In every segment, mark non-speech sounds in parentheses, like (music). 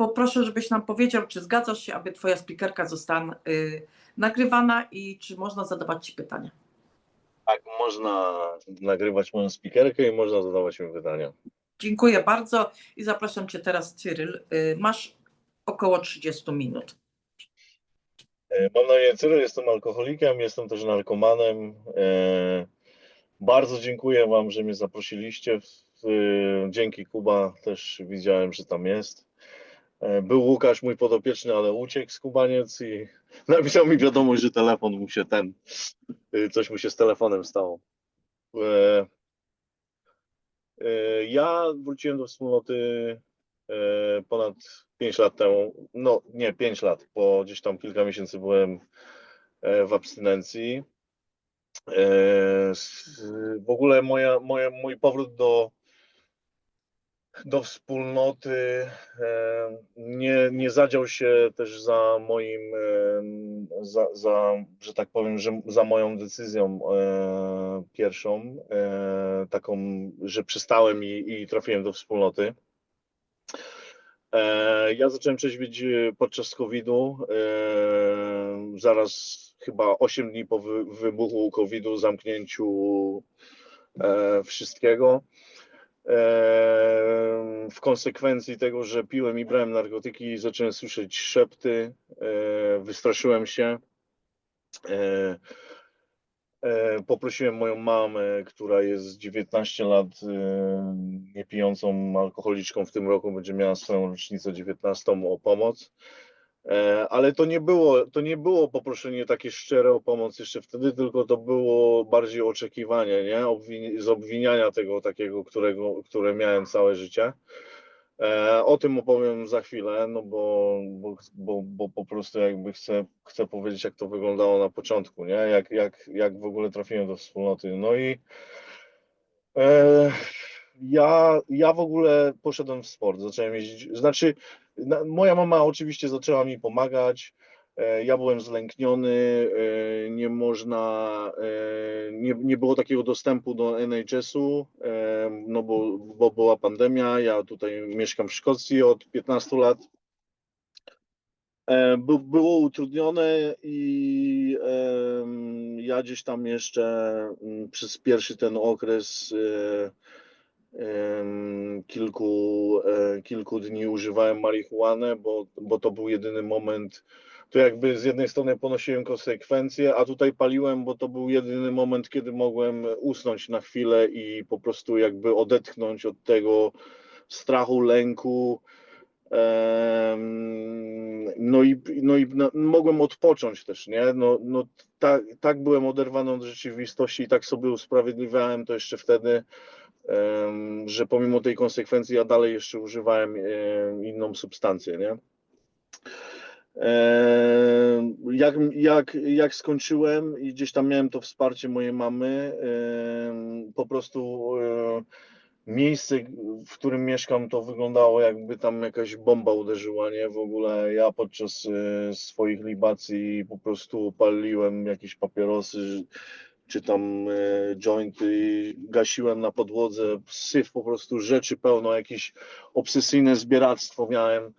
Poproszę, żebyś nam powiedział, czy zgadzasz się, aby twoja spikerka została y, nagrywana i czy można zadawać ci pytania. Tak, można nagrywać moją spikerkę i można zadawać mi pytania. Dziękuję bardzo i zapraszam cię teraz, Cyryl. Y, Masz około 30 minut. Mam na imię Cyryl, jestem alkoholikiem, jestem też narkomanem. Bardzo dziękuję Wam, że mnie zaprosiliście. E, Dzięki Kuba też widziałem, że tam jest. E, Był Łukasz, mój podopieczny, ale uciekł z Kubaniec i (laughs) napisał mi wiadomość, że telefon mu się ten, e, coś mu się z telefonem stało. E, e, Ja wróciłem do wspólnoty ponad 5 lat temu. No nie 5 lat, bo gdzieś tam kilka miesięcy byłem w abstynencji. W ogóle moja, moja, mój powrót do, do wspólnoty nie, nie zadział się też za moim, za, za, że tak powiem, że za moją decyzją e, pierwszą, e, taką, że przestałem i, i trafiłem do wspólnoty. E, Ja zacząłem trzeźwić e, podczas COVID-u. Zaraz chyba 8 dni po wy- wybuchu COVID-u, zamknięciu wszystkiego. W konsekwencji tego, że piłem i brałem narkotyki, zacząłem słyszeć szepty, e, wystraszyłem się. E, e, Poprosiłem moją mamę, która jest 19 lat niepijącą alkoholiczką w tym roku, będzie miała swoją rocznicę 19 o pomoc. E, Ale to nie było, to nie było poproszenie takie szczere o pomoc jeszcze wtedy, tylko to było bardziej oczekiwanie, nie? Z obwiniania tego takiego, którego, które miałem całe życie. E, O tym opowiem za chwilę, no bo, bo, bo, bo po prostu jakby chcę, chcę powiedzieć, jak to wyglądało na początku, nie? Jak, jak, jak w ogóle trafiłem do wspólnoty. No i e, ja, ja w ogóle poszedłem w sport, zacząłem jeździć, znaczy na, moja mama oczywiście zaczęła mi pomagać, e, ja byłem zlękniony, e, nie można, e, nie, nie było takiego dostępu do NHS-u, no bo, bo była pandemia, ja tutaj mieszkam w Szkocji od 15 lat. By, było utrudnione i ja gdzieś tam jeszcze mm, przez pierwszy ten okres kilku, e, kilku dni używałem marihuanę, bo, bo to był jedyny moment, to jakby z jednej strony ponosiłem konsekwencje, a tutaj paliłem, bo to był jedyny moment, kiedy mogłem usnąć na chwilę i po prostu jakby odetchnąć od tego strachu, lęku. No i, no i mogłem odpocząć też, nie? No, no tak, tak byłem oderwany od rzeczywistości i tak sobie usprawiedliwiałem to jeszcze wtedy, że pomimo tej konsekwencji ja dalej jeszcze używałem em, inną substancję, nie? Jak, jak, jak skończyłem i gdzieś tam miałem to wsparcie mojej mamy, po prostu e, miejsce, w którym mieszkam, to wyglądało jakby tam jakaś bomba uderzyła, nie? W ogóle ja podczas e, swoich libacji po prostu paliłem jakieś papierosy, czy tam e, jointy, gasiłem na podłodze, syf po prostu rzeczy pełno, jakieś obsesyjne zbieractwo miałem.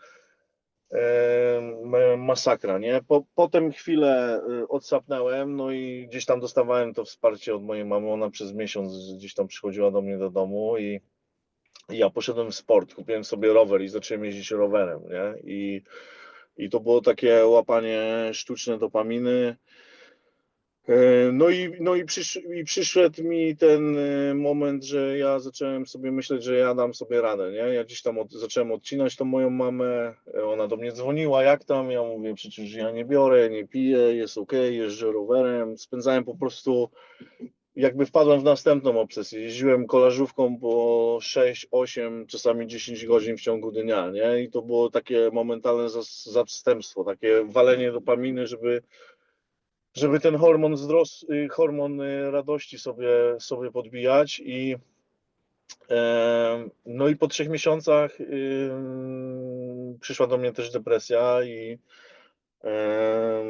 E, masakra, nie? Po, potem chwilę e, odsapnąłem, no i gdzieś tam dostawałem to wsparcie od mojej mamy, ona przez miesiąc gdzieś tam przychodziła do mnie do domu i ja poszedłem w sport, kupiłem sobie rower i zacząłem jeździć rowerem, nie? I, i to było takie łapanie sztuczne dopaminy. E, No i, no i, przysz, i przyszedł mi ten e, moment, że ja zacząłem sobie myśleć, że ja dam sobie radę, nie? Ja gdzieś tam od, zacząłem odcinać tą moją mamę, e, ona do mnie dzwoniła, jak tam? Ja mówię, przecież ja nie biorę, nie piję, jest ok, jeżdżę rowerem. Spędzałem po prostu, jakby wpadłem w następną obsesję. Jeździłem kolażówką po 6, 8, czasami 10 godzin w ciągu dnia, nie? I to było takie momentalne zas- zastępstwo, takie walenie dopaminy, żeby żeby ten hormon wzrost, y, hormon y, radości sobie, sobie podbijać i e, no i po trzech miesiącach y, przyszła do mnie też depresja i e,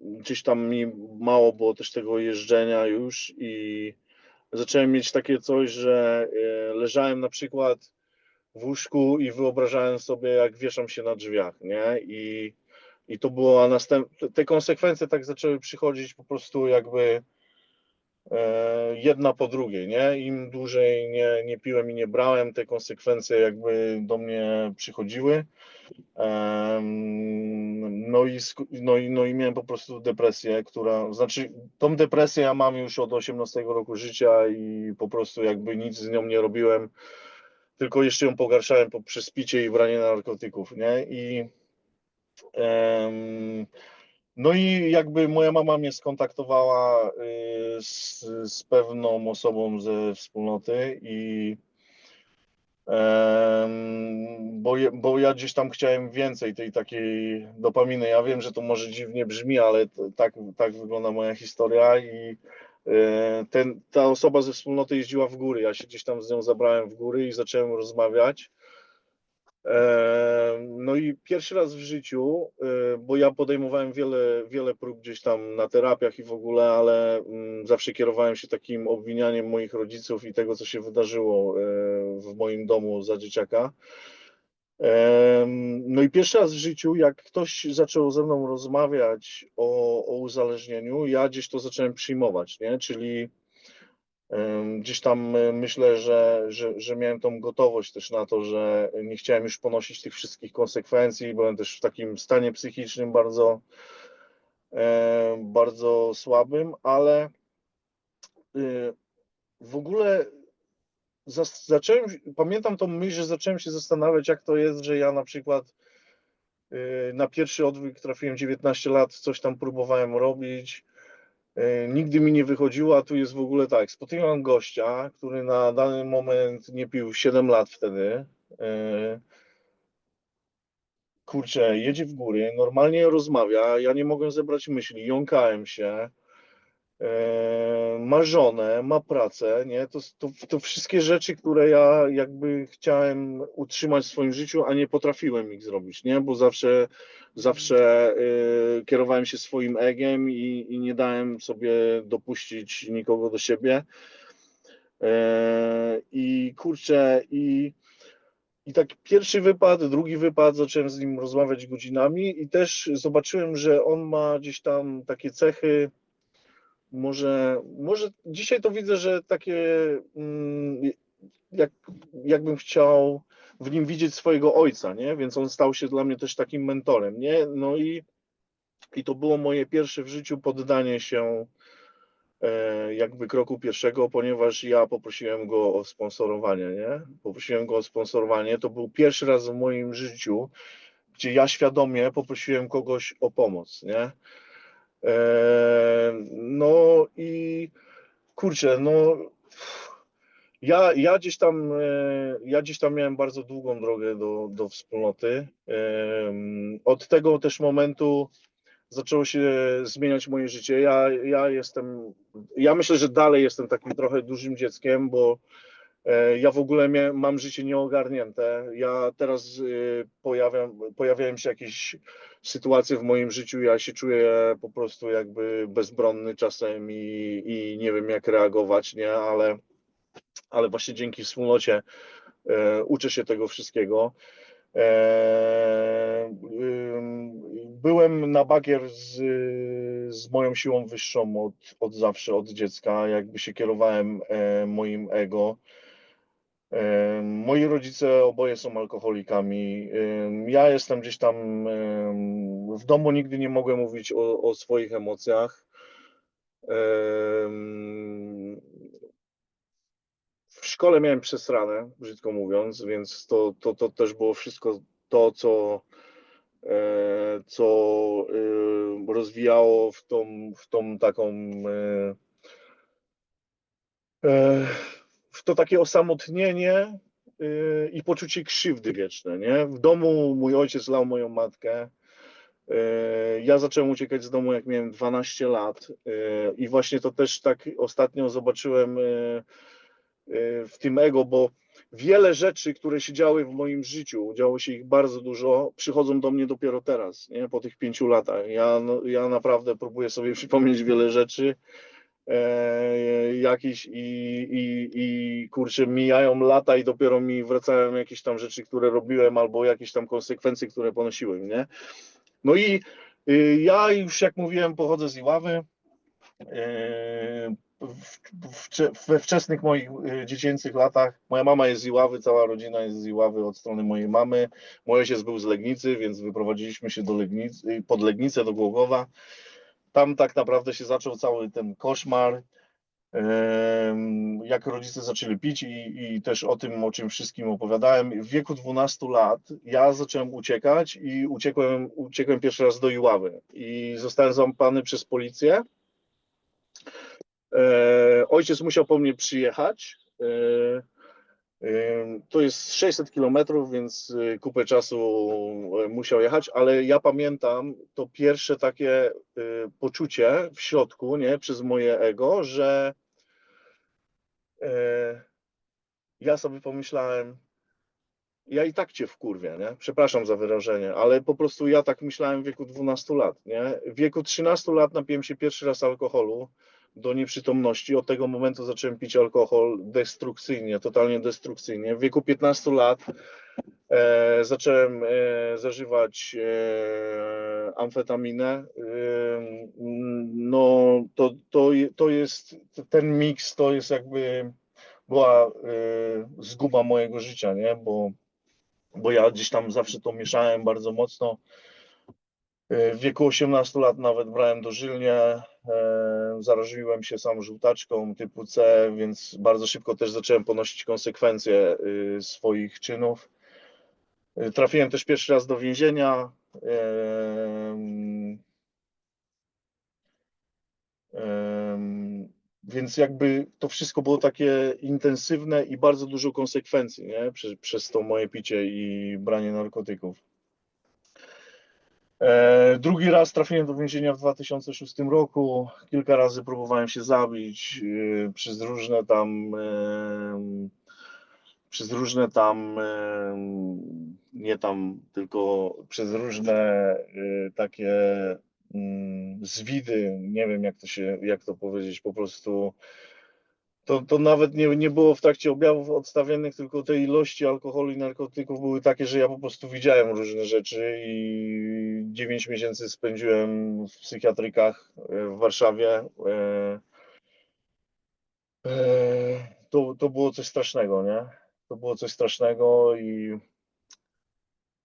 gdzieś tam mi mało było też tego jeżdżenia już i zacząłem mieć takie coś, że e, leżałem na przykład w łóżku i wyobrażałem sobie, jak wieszam się na drzwiach, nie? I, i to było następ... te konsekwencje tak zaczęły przychodzić po prostu jakby e, jedna po drugiej, nie? Im dłużej nie, nie piłem i nie brałem, te konsekwencje jakby do mnie przychodziły. No i, no, i, no i miałem po prostu depresję, która, znaczy tą depresję ja mam już od 18 roku życia i po prostu jakby nic z nią nie robiłem, tylko jeszcze ją pogarszałem poprzez picie i branie narkotyków, nie? I no i jakby moja mama mnie skontaktowała y, z, z pewną osobą ze wspólnoty i Bo, bo ja gdzieś tam chciałem więcej tej takiej dopaminy. Ja wiem, że to może dziwnie brzmi, ale tak, tak wygląda moja historia i e, ten, ta osoba ze wspólnoty jeździła w góry. Ja się gdzieś tam z nią zabrałem w góry i zacząłem rozmawiać. Em, No i pierwszy raz w życiu, e, bo ja podejmowałem wiele, wiele prób gdzieś tam na terapiach i w ogóle, ale mm, zawsze kierowałem się takim obwinianiem moich rodziców i tego, co się wydarzyło e, w moim domu za dzieciaka. No i pierwszy raz w życiu, jak ktoś zaczął ze mną rozmawiać o, o uzależnieniu, ja gdzieś to zacząłem przyjmować, nie? Czyli gdzieś tam e, myślę, że, że, że miałem tą gotowość też na to, że nie chciałem już ponosić tych wszystkich konsekwencji, byłem też w takim stanie psychicznym bardzo, e, bardzo słabym, ale y, w ogóle zacząłem, pamiętam tą myśl, że zacząłem się zastanawiać, jak to jest, że ja na przykład y, na pierwszy odwyk trafiłem 19 lat, coś tam próbowałem robić, nigdy mi nie wychodziło, a tu jest w ogóle tak, spotykam gościa, który na dany moment nie pił 7 lat wtedy, y, kurczę, jedzie w góry, normalnie rozmawia, ja nie mogłem zebrać myśli, jąkałem się, e, ma żonę, ma pracę, nie? To, to, to wszystkie rzeczy, które ja jakby chciałem utrzymać w swoim życiu, a nie potrafiłem ich zrobić, nie? Bo zawsze, zawsze e, kierowałem się swoim egiem i, i nie dałem sobie dopuścić nikogo do siebie. E, I kurczę, i i tak pierwszy wypad, drugi wypad, zacząłem z nim rozmawiać godzinami i też zobaczyłem, że on ma gdzieś tam takie cechy, może, może dzisiaj to widzę, że takie mm, jak, jakbym chciał w nim widzieć swojego ojca, nie? Więc on stał się dla mnie też takim mentorem, nie? No i, i to było moje pierwsze w życiu poddanie się e, jakby kroku pierwszego, ponieważ ja poprosiłem go o sponsorowanie, nie? Poprosiłem go o sponsorowanie. To był pierwszy raz w moim życiu, gdzie ja świadomie poprosiłem kogoś o pomoc, nie? E, No i kurczę, no ja, ja gdzieś tam e, ja gdzieś tam miałem bardzo długą drogę do, do wspólnoty. Em, Od tego też momentu zaczęło się zmieniać moje życie. Ja, ja jestem, ja myślę, że dalej jestem takim trochę dużym dzieckiem, bo e, ja w ogóle mam życie nieogarnięte. Ja teraz e, pojawiam, pojawiają się jakieś sytuacje w moim życiu, ja się czuję po prostu jakby bezbronny czasem i, i nie wiem jak reagować, nie, ale, ale właśnie dzięki wspólnocie e, uczę się tego wszystkiego. E, byłem na bagier z, z moją siłą wyższą od, od zawsze, od dziecka, jakby się kierowałem e, moim ego. Moi rodzice oboje są alkoholikami. Ja jestem gdzieś tam w domu, nigdy nie mogłem mówić o, o swoich emocjach. W szkole miałem przesrane, brzydko mówiąc, więc to, to, to też było wszystko to, co, e, co e, rozwijało w tą, w tą taką e, w to takie osamotnienie y, i poczucie krzywdy wieczne, nie? W domu mój ojciec lał moją matkę. Y, Ja zacząłem uciekać z domu, jak miałem 12 lat y, i właśnie to też tak ostatnio zobaczyłem w tym ego, bo wiele rzeczy, które się działy w moim życiu, działo się ich bardzo dużo, przychodzą do mnie dopiero teraz, nie? Po tych pięciu latach. Ja, no, ja naprawdę próbuję sobie (laughs) przypomnieć wiele rzeczy, jakiś i, i, i kurczę, mijają lata i dopiero mi wracają jakieś tam rzeczy, które robiłem, albo jakieś tam konsekwencje, które ponosiłem, nie? No i y, ja już, jak mówiłem, pochodzę z Iławy. E, we wczesnych moich y, dziecięcych latach, moja mama jest z Iławy, cała rodzina jest z Iławy od strony mojej mamy. Mój ojciec był z Legnicy, więc wyprowadziliśmy się do Legnicy, pod Legnicę, do Głogowa. Tam tak naprawdę się zaczął cały ten koszmar, jak rodzice zaczęli pić i, i też o tym, o czym wszystkim opowiadałem. W wieku 12 lat ja zacząłem uciekać i uciekłem, uciekłem pierwszy raz do Iławy i zostałem złapany przez policję. E, ojciec musiał po mnie przyjechać. E, to jest 600 kilometrów, więc e, kupę czasu e, musiał jechać, ale ja pamiętam to pierwsze takie e, poczucie w środku, nie, przez moje ego, że ja sobie pomyślałem, ja i tak cię wkurwię, nie? Przepraszam za wyrażenie, ale po prostu ja tak myślałem w wieku 12 lat, nie? W wieku 13 lat napiłem się pierwszy raz alkoholu do nieprzytomności. Od tego momentu zacząłem pić alkohol destrukcyjnie, totalnie destrukcyjnie. W wieku 15 lat e, zacząłem e, zażywać e, amfetaminę. E, no to, to, to jest, ten miks to jest jakby była e, zguba mojego życia, nie? Bo, bo ja gdzieś tam zawsze to mieszałem bardzo mocno. E, W wieku 18 lat nawet brałem dożylnie, zaraziłem się sam żółtaczką typu C, więc bardzo szybko też zacząłem ponosić konsekwencje y, swoich czynów. E, Trafiłem też pierwszy raz do więzienia. em, em, Więc jakby to wszystko było takie intensywne i bardzo dużo konsekwencji, nie? Przez to moje picie i branie narkotyków. E, Drugi raz trafiłem do więzienia w 2006 roku. Kilka razy próbowałem się zabić e, przez różne tam, em, przez różne tam, nie tam, tylko przez różne e, takie mm, zwidy. Nie wiem, jak to się, jak to powiedzieć, po prostu. To, to nawet nie, nie było w trakcie objawów odstawiennych, tylko te ilości alkoholu i narkotyków były takie, że ja po prostu widziałem różne rzeczy i 9 miesięcy spędziłem w psychiatrykach e, w Warszawie. E, e, To, to było coś strasznego, nie? To było coś strasznego i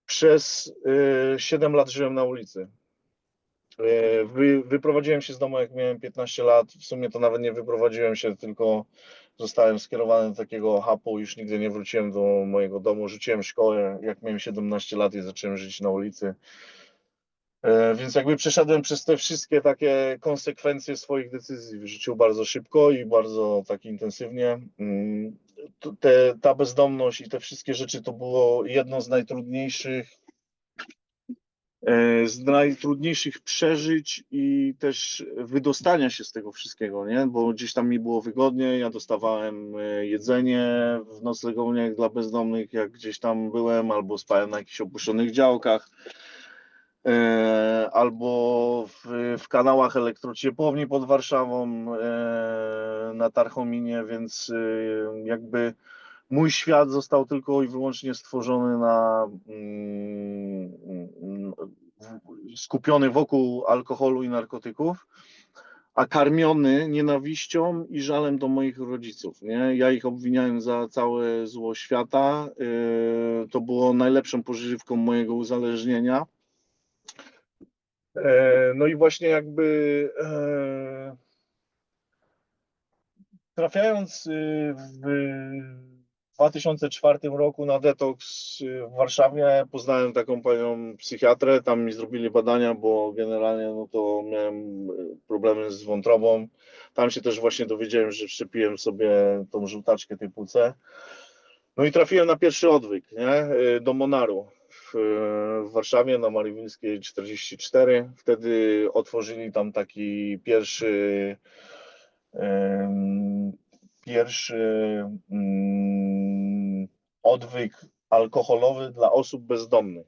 przez 7 lat żyłem na ulicy. E, Wy, wyprowadziłem się z domu, jak miałem 15 lat. W sumie to nawet nie wyprowadziłem się, tylko zostałem skierowany do takiego hapu. Już nigdy nie wróciłem do mojego domu. Rzuciłem szkołę, jak miałem 17 lat i zacząłem żyć na ulicy. E, Więc jakby przeszedłem przez te wszystkie takie konsekwencje swoich decyzji w życiu bardzo szybko i bardzo tak intensywnie. Mm, Te, ta bezdomność i te wszystkie rzeczy to było jedno z najtrudniejszych z najtrudniejszych przeżyć i też wydostania się z tego wszystkiego, nie? Bo gdzieś tam mi było wygodnie, ja dostawałem e, jedzenie w noclegowniach dla bezdomnych, jak gdzieś tam byłem, albo spałem na jakichś opuszczonych działkach, e, albo w, w kanałach elektrociepłowni pod Warszawą e, na Tarchominie, więc e, jakby mój świat został tylko i wyłącznie stworzony na mm, mm, w- skupiony wokół alkoholu i narkotyków, a karmiony nienawiścią i żalem do moich rodziców. Nie? Ja ich obwiniałem za całe zło świata. Yy, To było najlepszą pożywką mojego uzależnienia. E, No i właśnie jakby e, trafiając y, w 2004 roku na detoks y, w Warszawie poznałem taką panią psychiatrę, tam mi zrobili badania, bo generalnie no to miałem y, problemy z wątrobą. Tam się też właśnie dowiedziałem, że wszczepiłem sobie tą żółtaczkę typu C. No i trafiłem na pierwszy odwyk, nie? Y, Do Monaru w, Warszawie na Mariwińskiej 44. Wtedy otworzyli tam taki pierwszy pierwszy mm, odwyk alkoholowy dla osób bezdomnych.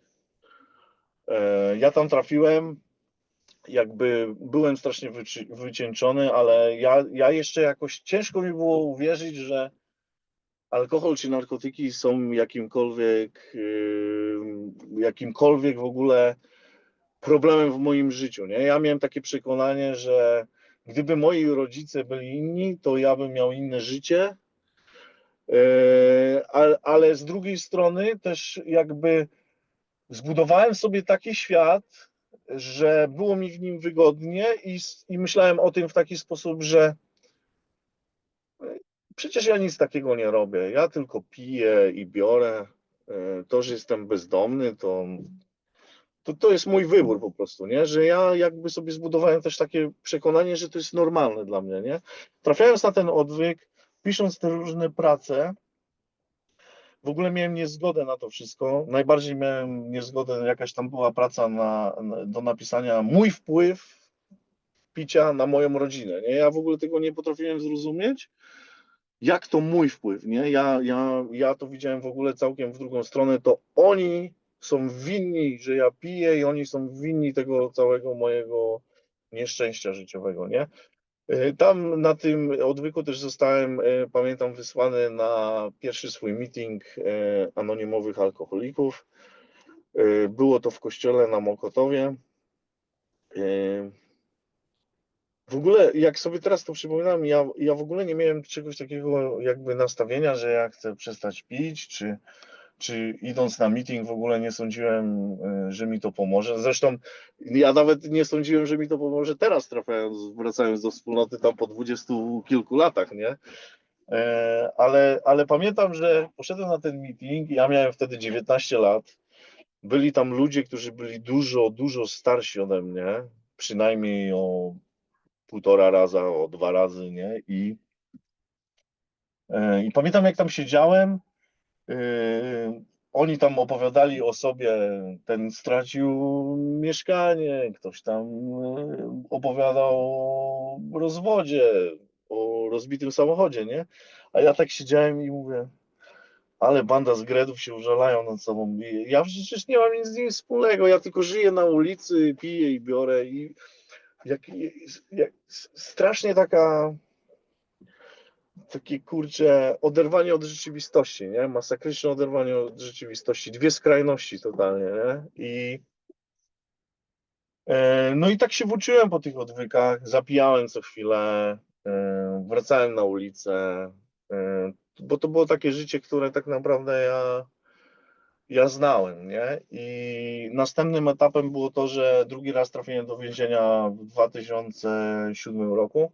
E, Ja tam trafiłem jakby byłem strasznie wyci- wycieńczony, ale ja, ja jeszcze jakoś ciężko mi było uwierzyć, że alkohol czy narkotyki są jakimkolwiek, yy, jakimkolwiek w ogóle problemem w moim życiu. Nie? Ja miałem takie przekonanie, że gdyby moi rodzice byli inni, to ja bym miał inne życie. Yy, ale, ale z drugiej strony też jakby zbudowałem sobie taki świat, że było mi w nim wygodnie i, i myślałem o tym w taki sposób, że e, przecież ja nic takiego nie robię. Ja tylko piję i biorę. E, To, że jestem bezdomny, to, to, to jest mój wybór po prostu, nie? Że ja jakby sobie zbudowałem też takie przekonanie, że to jest normalne dla mnie, nie? Trafiając na ten odwyk, pisząc te różne prace, w ogóle miałem niezgodę na to wszystko. Najbardziej miałem niezgodę, jakaś tam była praca na, na, do napisania mój wpływ picia na moją rodzinę. Nie? Ja w ogóle tego nie potrafiłem zrozumieć. Jak to mój wpływ, nie? Ja, ja, ja to widziałem w ogóle całkiem w drugą stronę. To oni są winni, że ja piję i oni są winni tego całego mojego nieszczęścia życiowego, nie? Y, Tam na tym odwyku też zostałem, y, pamiętam, wysłany na pierwszy swój meeting y, anonimowych alkoholików. Było to w kościele na Mokotowie. W ogóle, jak sobie teraz to przypominam, ja, ja w ogóle nie miałem czegoś takiego jakby nastawienia, że ja chcę przestać pić, czy, czy idąc na meeting w ogóle nie sądziłem, y, że mi to pomoże. Zresztą ja nawet nie sądziłem, że mi to pomoże teraz, trafiając, wracając do wspólnoty tam po dwudziestu kilku latach, nie? E, Ale, ale pamiętam, że poszedłem na ten meeting, ja miałem wtedy 19 lat. Byli tam ludzie, którzy byli dużo, dużo starsi ode mnie, przynajmniej o półtora raza, o dwa razy, nie? I, e, i pamiętam, jak tam siedziałem, oni tam opowiadali o sobie, ten stracił mieszkanie, ktoś tam yy, opowiadał o rozwodzie, o rozbitym samochodzie, nie? A ja tak siedziałem i mówię, ale banda z gredów się użalają nad sobą. Ja przecież nie mam nic z nimi wspólnego, ja tylko żyję na ulicy, piję i biorę i jak, jak strasznie taka takie kurcze oderwanie od rzeczywistości, nie? Masakryczne oderwanie od rzeczywistości. Dwie skrajności totalnie, nie? I e, no i tak się włóczyłem po tych odwykach, zapijałem co chwilę, e, wracałem na ulicę, e, bo to było takie życie, które tak naprawdę ja, ja znałem, nie? I następnym etapem było to, że drugi raz trafiłem do więzienia w 2007 roku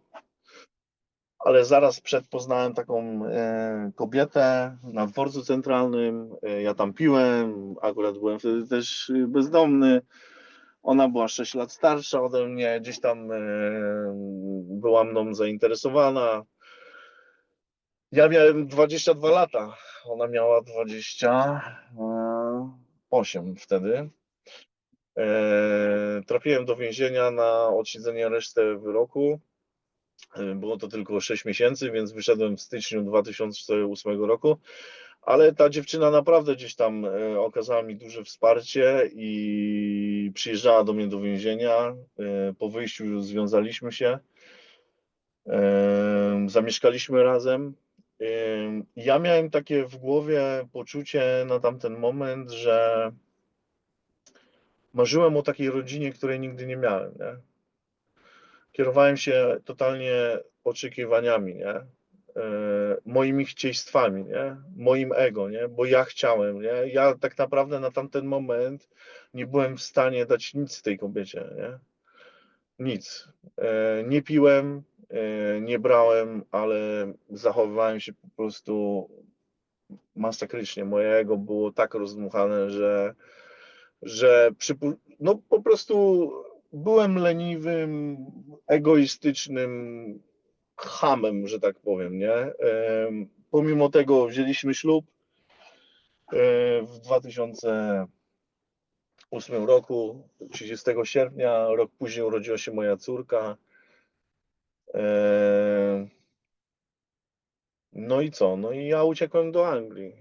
ale zaraz przed poznałem taką e, kobietę na dworcu centralnym. E, ja tam piłem, akurat byłem wtedy też bezdomny. Ona była 6 lat starsza ode mnie, gdzieś tam e, była mną zainteresowana. Ja miałem 22 lata, ona miała 28 wtedy. Trafiłem do więzienia na odsiedzenie resztę wyroku. E, Było to tylko 6 miesięcy, więc wyszedłem w styczniu 2008 roku. Ale ta dziewczyna naprawdę gdzieś tam e, okazała mi duże wsparcie i przyjeżdżała do mnie do więzienia. E, Po wyjściu związaliśmy się, zamieszkaliśmy razem. Ja miałem takie w głowie poczucie na tamten moment, że marzyłem o takiej rodzinie, której nigdy nie miałem. Nie? Kierowałem się totalnie oczekiwaniami, nie? E, moimi chcieństwami, nie? Moim ego, nie? Bo ja chciałem, nie? Ja tak naprawdę na tamten moment nie byłem w stanie dać nic tej kobiecie, nie? Nic. E, nie piłem, e, nie brałem, ale zachowywałem się po prostu masakrycznie. Moje ego było tak rozdmuchane, że, że przypu- no po prostu byłem leniwym, egoistycznym chamem, że tak powiem, nie? Pomimo tego wzięliśmy ślub w 2008 roku, 30 sierpnia, rok później urodziła się moja córka. No i co? No i ja uciekłem do Anglii.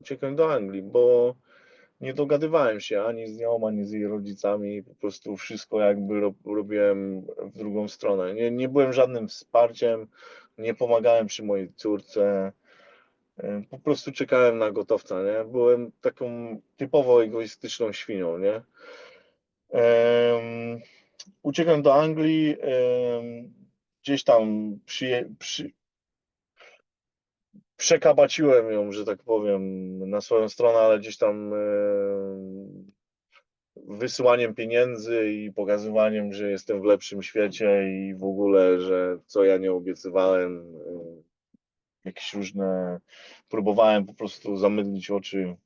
Uciekłem do Anglii, bo nie dogadywałem się ani z nią, ani z jej rodzicami. Po prostu wszystko jakby ro, robiłem w drugą stronę. Nie, nie byłem żadnym wsparciem, nie pomagałem przy mojej córce. Po prostu czekałem na gotowca, nie? Byłem taką typowo egoistyczną świnią, nie? Em, uciekłem do Anglii, em, gdzieś tam przyje, przy, przekabaciłem ją, że tak powiem, na swoją stronę, ale gdzieś tam em, wysyłaniem pieniędzy i pokazywaniem, że jestem w lepszym świecie i w ogóle, że co ja nie obiecywałem, em, jakieś różne, próbowałem po prostu zamydlić oczy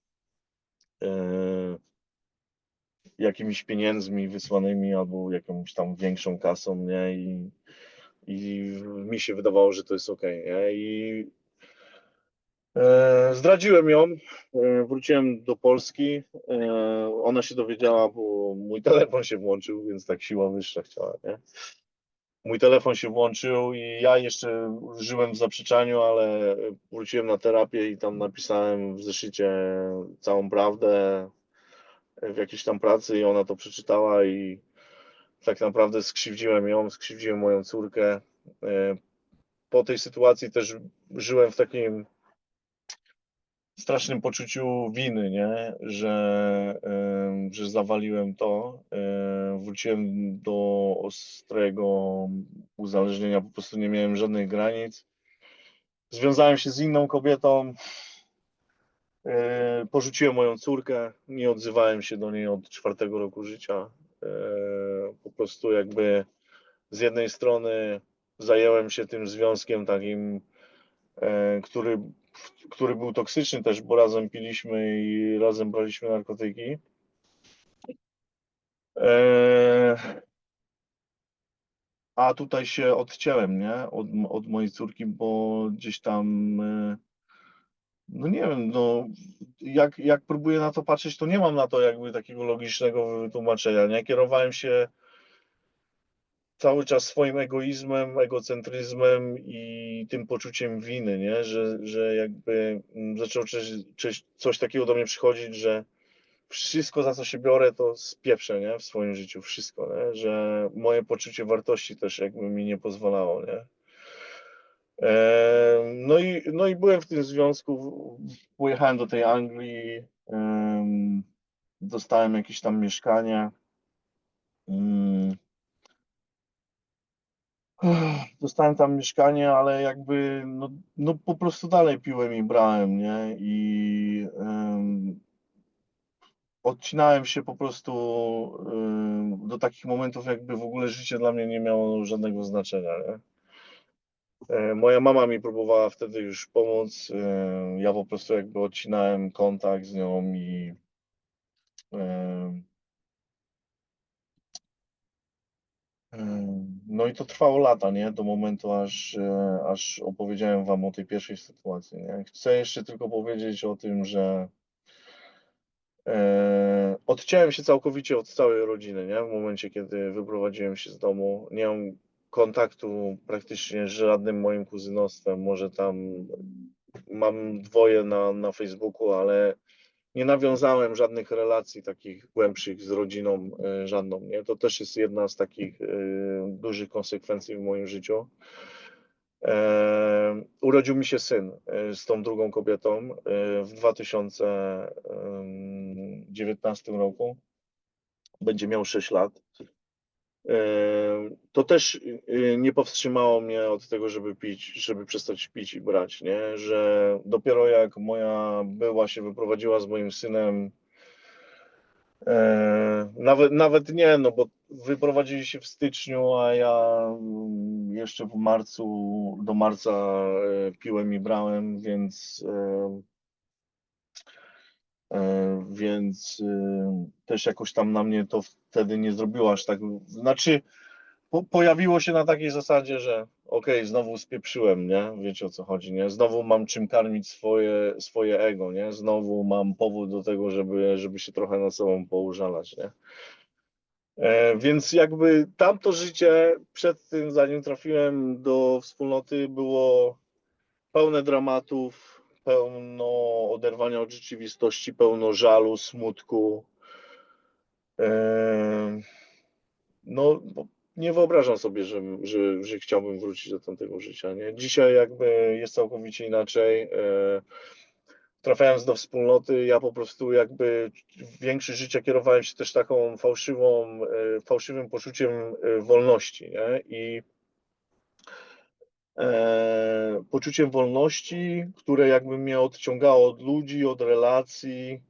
e, jakimiś pieniędzmi wysłanymi albo jakąś tam większą kasą, nie? I, i mi się wydawało, że to jest ok, nie? I e, zdradziłem ją, e, wróciłem do Polski, e, ona się dowiedziała, bo mój telefon się włączył, więc tak siła wyższa chciała, nie? Mój telefon się włączył i ja jeszcze żyłem w zaprzeczaniu, ale wróciłem na terapię i tam napisałem w zeszycie całą prawdę w jakiejś tam pracy i ona to przeczytała i tak naprawdę skrzywdziłem ją, skrzywdziłem moją córkę. E, Po tej sytuacji też żyłem w takim strasznym poczuciu winy, nie? Że, em, że zawaliłem to. E, Wróciłem do ostrego uzależnienia, po prostu nie miałem żadnych granic. Związałem się z inną kobietą, e, porzuciłem moją córkę, nie odzywałem się do niej od czwartego roku życia. Po prostu jakby z jednej strony zająłem się tym związkiem takim, który, który był toksyczny też, bo razem piliśmy i razem braliśmy narkotyki. E, A tutaj się odcięłem, nie? Od, od mojej córki, bo gdzieś tam, e, no nie wiem, no jak, jak próbuję na to patrzeć, to nie mam na to jakby takiego logicznego wytłumaczenia, nie? Kierowałem się cały czas swoim egoizmem, egocentryzmem i tym poczuciem winy, nie? Że, że jakby mm, zaczęło coś, coś, takiego do mnie przychodzić, że wszystko za co się biorę, to spieprzę, nie? W swoim życiu, wszystko, nie? Że moje poczucie wartości też jakby mi nie pozwalało, nie? No i, no i byłem w tym związku, pojechałem do tej Anglii, em, dostałem jakieś tam mieszkanie. (sighs) Dostałem tam mieszkanie, ale jakby no, no po prostu dalej piłem i brałem, nie? I em, odcinałem się po prostu do takich momentów, jakby w ogóle życie dla mnie nie miało żadnego znaczenia, nie? E, Moja mama mi próbowała wtedy już pomóc. e, Ja po prostu jakby odcinałem kontakt z nią i no i to trwało lata, nie? Do momentu, aż, e, aż opowiedziałem wam o tej pierwszej sytuacji, nie? Chcę jeszcze tylko powiedzieć o tym, że e, odciąłem się całkowicie od całej rodziny, nie? W momencie, kiedy wyprowadziłem się z domu. Nie mam kontaktu praktycznie z żadnym moim kuzynostwem. Może tam mam dwoje na, na Facebooku, ale nie nawiązałem żadnych relacji takich głębszych z rodziną e, żadną. Nie? To też jest jedna z takich e, dużych konsekwencji w moim życiu. E, urodził mi się syn z tą drugą kobietą w 2019 roku. Będzie miał 6 lat. E, To też e, nie powstrzymało mnie od tego, żeby pić, żeby przestać pić i brać, nie? Że dopiero jak moja była się wyprowadziła z moim synem, e, nawet, nawet nie, no bo wyprowadzili się w styczniu, a ja mm, jeszcze w marcu, do marca e, piłem i brałem, więc więc e, też jakoś tam na mnie to wtedy nie zrobiło aż tak. Znaczy, po, pojawiło się na takiej zasadzie, że okej, znowu spieprzyłem, nie? Wiecie o co chodzi, nie? Znowu mam czym karmić swoje, swoje ego, nie? Znowu mam powód do tego, żeby, żeby się trochę nad sobą poużalać, nie? E, Więc jakby tamto życie przed tym, zanim trafiłem do wspólnoty, było pełne dramatów, pełno oderwania od rzeczywistości, pełno żalu, smutku. No, nie wyobrażam sobie, że, że, że chciałbym wrócić do tamtego życia. Nie? Dzisiaj jakby jest całkowicie inaczej. E, Trafiając do wspólnoty, ja po prostu jakby większość życia kierowałem się też taką fałszywą, e, fałszywym poczuciem e, wolności. Nie? I poczuciem wolności, które jakby mnie odciągało od ludzi, od relacji.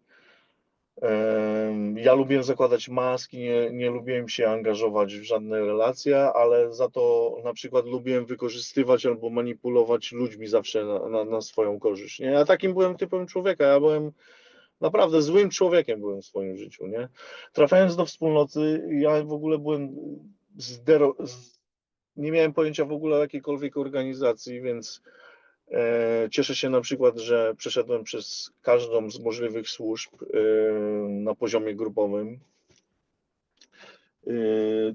Ja lubiłem zakładać maski, nie, nie lubiłem się angażować w żadne relacje, ale za to na przykład lubiłem wykorzystywać albo manipulować ludźmi zawsze na, na, na swoją korzyść. Nie? Ja takim byłem typem człowieka, ja byłem naprawdę złym człowiekiem byłem w swoim życiu. Nie? Trafiając do wspólnoty, ja w ogóle byłem zdero, nie miałem pojęcia w ogóle o jakiejkolwiek organizacji, więc E, Cieszę się na przykład, że przeszedłem przez każdą z możliwych służb e, na poziomie grupowym. E,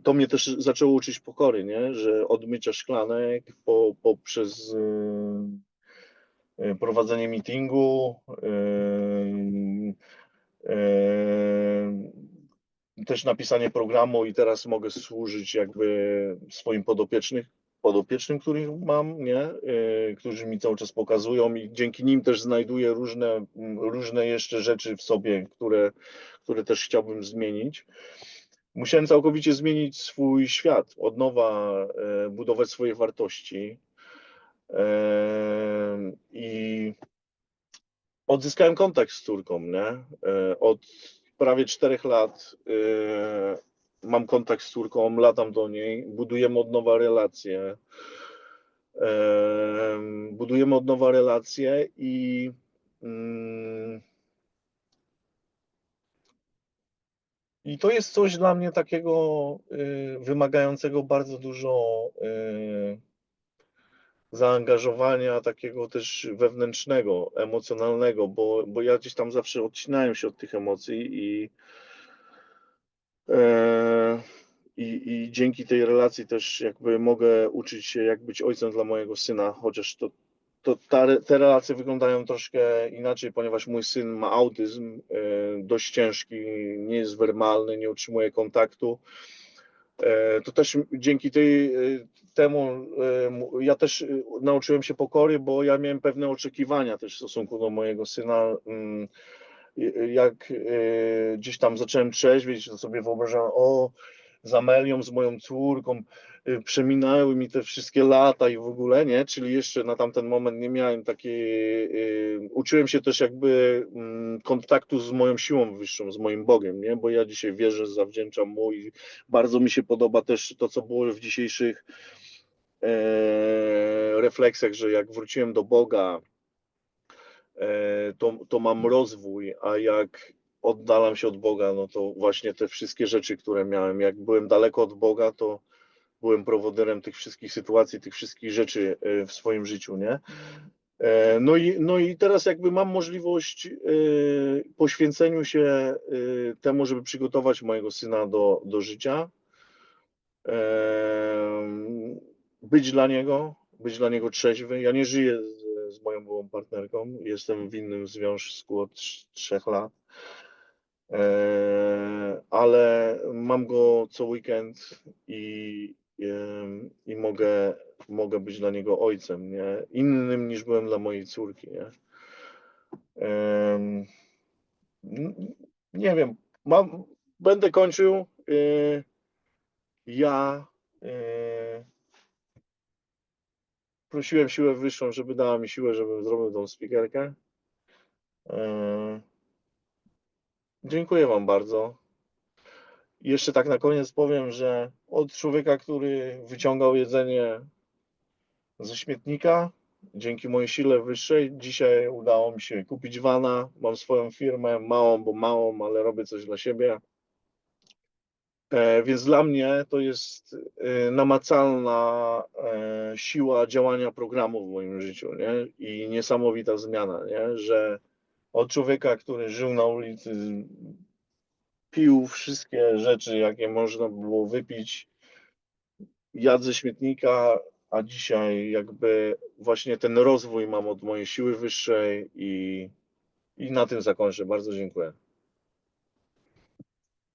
To mnie też zaczęło uczyć pokory, nie? że od mycia szklanek po, poprzez prowadzenie meetingu, też napisanie programu i teraz mogę służyć jakby swoim podopiecznych, podopiecznym, których mam, nie? Y, którzy mi cały czas pokazują i dzięki nim też znajduję różne, różne jeszcze rzeczy w sobie, które, które też chciałbym zmienić. Musiałem całkowicie zmienić swój świat, od nowa e, budować swoje wartości. E, I odzyskałem kontakt z córką, nie? E, Od prawie czterech lat e, mam kontakt z córką, latam do niej, budujemy od nowa relacje. Em, Budujemy od nowa relacje i mm, i to jest coś dla mnie takiego y, wymagającego bardzo dużo y, zaangażowania, takiego też wewnętrznego, emocjonalnego, bo, bo ja gdzieś tam zawsze odcinałem się od tych emocji i E, I, I dzięki tej relacji też jakby mogę uczyć się, jak być ojcem dla mojego syna, chociaż to, to ta, te relacje wyglądają troszkę inaczej, ponieważ mój syn ma autyzm e, dość ciężki, nie jest werbalny, nie utrzymuje kontaktu. E, To też dzięki tej, e, temu e, ja też nauczyłem się pokory, bo ja miałem pewne oczekiwania też w stosunku do mojego syna. mm, jak gdzieś tam zacząłem trzeźwieć, to sobie wyobrażałem, o, z Amelią, z moją córką, przeminęły mi te wszystkie lata i w ogóle, nie? Czyli jeszcze na tamten moment nie miałem takiej, e, uczyłem się też jakby mm, kontaktu z moją siłą wyższą, z moim Bogiem, nie? Bo ja dzisiaj wierzę, zawdzięczam Mu i bardzo mi się podoba też to, co było w dzisiejszych e, refleksjach, że jak wróciłem do Boga, e, to, to mam rozwój, a jak oddalam się od Boga, no to właśnie te wszystkie rzeczy, które miałem, jak byłem daleko od Boga, to byłem prowodyrem tych wszystkich sytuacji, tych wszystkich rzeczy e, w swoim życiu, nie? E, No i, no i teraz jakby mam możliwość e, poświęceniu się temu, żeby przygotować mojego syna do, do życia, być dla niego, być dla niego trzeźwy. Ja nie żyję z, z moją byłą partnerką, jestem w innym związku od trz- trzech lat, ale mam go co weekend i, i mogę, mogę być dla niego ojcem, nie? Innym niż byłem dla mojej córki, nie? Nie wiem, mam, będę kończył. y, Ja y, prosiłem siłę wyższą, żeby dała mi siłę, żebym zrobił tą speakerkę. Dziękuję Wam bardzo. Jeszcze tak na koniec powiem, że od człowieka, który wyciągał jedzenie ze śmietnika, dzięki mojej sile wyższej, dzisiaj udało mi się kupić wana. Mam swoją firmę, małą, bo małą, ale robię coś dla siebie. E, Więc dla mnie to jest e, namacalna e, siła działania programu w moim życiu, nie? I niesamowita zmiana, nie? Że od człowieka, który żył na ulicy, pił wszystkie rzeczy, jakie można było wypić, jadł ze śmietnika, a dzisiaj jakby właśnie ten rozwój mam od mojej siły wyższej i, i na tym zakończę. Bardzo dziękuję.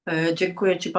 E, Dziękuję Ci bardzo.